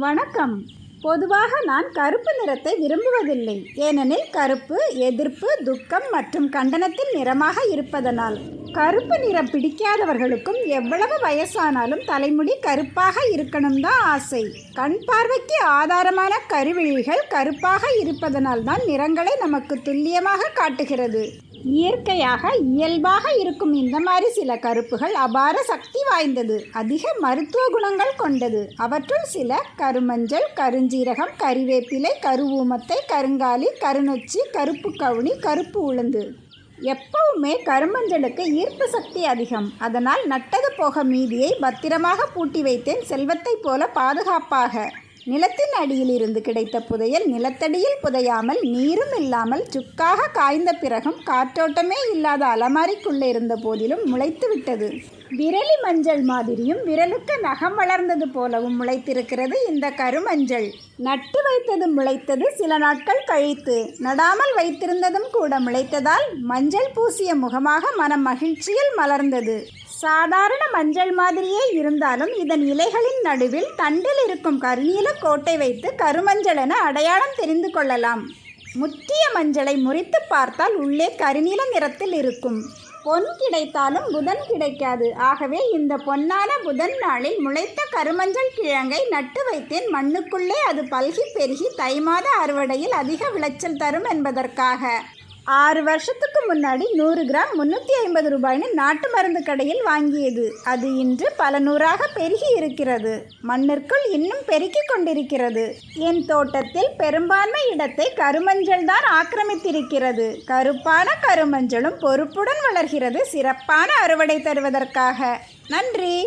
வணக்கம். பொதுவாக நான் கருப்பு நிறத்தை விரும்புவதில்லை. ஏனெனில் கருப்பு எதிர்ப்பு துக்கம் மற்றும் கண்டனத்தின் நிறமாக இருப்பதனால். கருப்பு நிறம் பிடிக்காதவர்களுக்கும் எவ்வளவு வயசானாலும் தலைமுடி கருப்பாக இருக்கணும் தான் ஆசை. கண் பார்வைக்கு ஆதாரமான கருவிழிகள் கருப்பாக இருப்பதனால் தான் நிறங்களை நமக்கு துல்லியமாக காட்டுகிறது. இயற்கையாக இயல்பாக இருக்கும் இந்த மாதிரி சில கருப்புகள் அபார சக்தி வாய்ந்தது. அதிக மருத்துவ குணங்கள் கொண்டது. அவற்றுள் சில கருமஞ்சள் கருஞ்சீரகம் கறிவேப்பிலை கருவூமத்தை கருங்காலி கருநொச்சி கருப்பு கவுனி கருப்பு உளுந்து. எப்பவுமே கருமஞ்சளுக்கு ஈர்ப்பு சக்தி அதிகம். அதனால் நட்டது போக மீதியை பத்திரமாக பூட்டி வைத்தேன் செல்வத்தைப் போல பாதுகாப்பாக. நிலத்தின் அடியில் இருந்து கிடைத்த புதையல் நிலத்தடியில் புதையாமல் நீரும் இல்லாமல் சுக்காக காய்ந்த பிறகும் காற்றோட்டமே இல்லாத அலமாரிக்குள்ளே இருந்த போதிலும் முளைத்து விட்டது. விரலி மஞ்சள் மாதிரியும் விரலுக்கு நகம் வளர்ந்தது போலவும் முளைத்திருக்கிறது இந்த கருமஞ்சள். நட்டு வைத்தது முளைத்தது சில நாட்கள் கழித்து. நடாமல் வைத்திருந்ததும் கூட முளைத்ததால் மஞ்சள் பூசிய முகமாக மனம் மகிழ்ச்சியில் மலர்ந்தது. சாதாரண மஞ்சள் மாதிரியே இருந்தாலும் இதன் இலைகளின் நடுவில் தண்டில் இருக்கும் கருநீல கோட்டை வைத்து கருமஞ்சள் என அடையாளம் தெரிந்து கொள்ளலாம். முற்றிய மஞ்சளை முறித்து பார்த்தால் உள்ளே கருநீல நிறத்தில் இருக்கும். பொன் கிடைத்தாலும் புதன் கிடைக்காது. ஆகவே இந்த பொன்னான புதன் நாளில் முளைத்த கருமஞ்சள் கிழங்கை நட்டு வைத்தேன். மண்ணுக்குள்ளே அது பல்கி பெருகி தை மாத அறுவடையில் அதிக விளைச்சல் தரும் என்பதற்காக. ஆறு வருஷத்துக்கு முன்னாடி நூறு கிராம் முந்நூற்றி ஐம்பது ரூபாய்னு நாட்டு மருந்து கடையில் வாங்கியது. அது இன்று பல நூறாக பெருகி இருக்கிறது. மண்ணிற்குள் இன்னும் பெருக்கிக் கொண்டிருக்கிறது. என் தோட்டத்தில் பெரும்பான்மை இடத்தை கருமஞ்சள் தான் ஆக்கிரமித்திருக்கிறது. கருப்பான கருமஞ்சளும் பொறுப்புடன் வளர்கிறது சிறப்பான அறுவடை தருவதற்காக. நன்றி!